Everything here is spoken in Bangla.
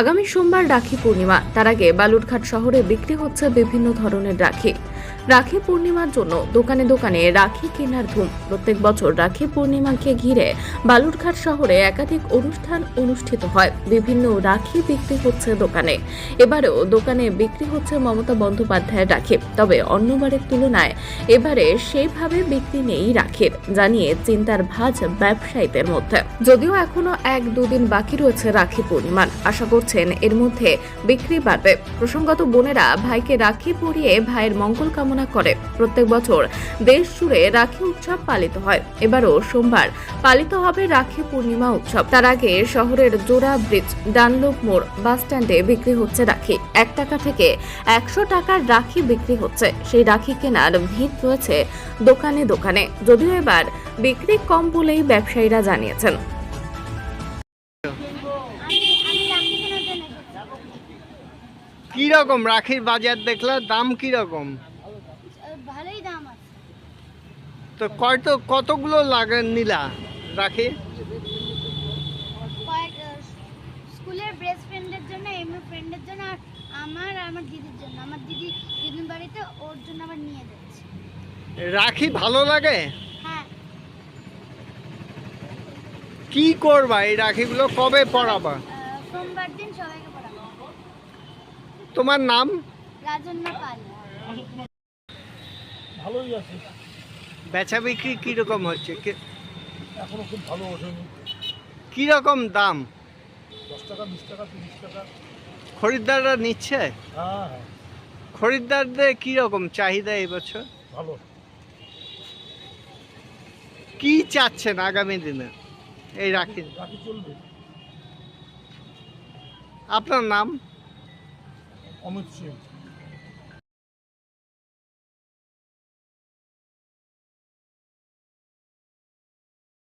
আগামী সোমবার রাখি পূর্ণিমা। তার আগে বালুরঘাট শহরে বিক্রি হচ্ছে বিভিন্ন ধরনের রাখি। রাখি পূর্ণিমার জন্য দোকানে দোকানে রাখি কেনার ধুম। প্রত্যেক বছর রাখি পূর্ণিমাকে ঘিরে বালুরঘাট শহরে একাধিক অনুষ্ঠান অনুষ্ঠিত হয়। বিভিন্ন রাখি বিক্রি হচ্ছে দোকানে। এবারেও দোকানে বিক্রি হচ্ছে মমতা বন্দ্যোপাধ্যায়ের রাখি। তবে অন্যবারের তুলনায় এবারে সেইভাবে বিক্রি নেই রাখির, জানিয়ে চিন্তার ভাঁজ ব্যবসায়ীদের মধ্যে। যদিও এখনও এক দুদিন বাকি রয়েছে রাখি পূর্ণিমার। আশা করছেন, এর মধ্যে বিক্রি বাড়বে। প্রসঙ্গত বোনেরা ভাইকে রাখি পরিয়ে ভাইয়ের মঙ্গল কামনা করে। প্রত্যেক বছর দেশ জুড়ে রাখি উৎসব পালিত হয়। এবারও সোমবার পালিত হবে রাখি পূর্ণিমা উৎসব। তার আগে শহরের জোড়া ব্রিজ, ডানলোপ মোড় বাস স্ট্যান্ডে বিক্রি হচ্ছে রাখি। এক টাকা থেকে একশো টাকার রাখি বিক্রি হচ্ছে। সেই রাখি কেনার ভিড় রয়েছে দোকানে দোকানে। যদিও এবার বিক্রি কম বলেই ব্যবসায়ীরা জানিয়েছেন। কি রকম রাখির বাজার দেখলে দাম কি রকম ভালোই দাম আছে। তো কত কতগুলো লাগে নিলা রাখি স্কুলের বেস্ট ফ্রেন্ডের জন্য এমনি ফ্রেন্ডের জন্য আর আমার আমার দিদির জন্য। আমার দিদি দিদির বাড়িতে ওর জন্য আবার নিয়ে যাচ্ছি। রাখি ভালো লাগে? হ্যাঁ। কি করবা এই রাখিগুলো? কবে আহ, সোমবার দিন সবাইকে পড়াবো। তোমার নাম? ভালোই আছে। বেচা বিক্রি কীরকম হচ্ছে? কি- এখনও খুব ভালো ওঠেনি। কীরকম দাম? দশ টাকা বিশ টাকা তিরিশ টাকা। খরিদ্দাররা নিচ্ছে? হ্যাঁ হ্যাঁ। খরিদ্দারদের কীরকম চাহিদা এই বছর? ভালো। কি চাচ্ছেন আগামী দিনে? এই রাখি আপনার নাম? Há muito tempo.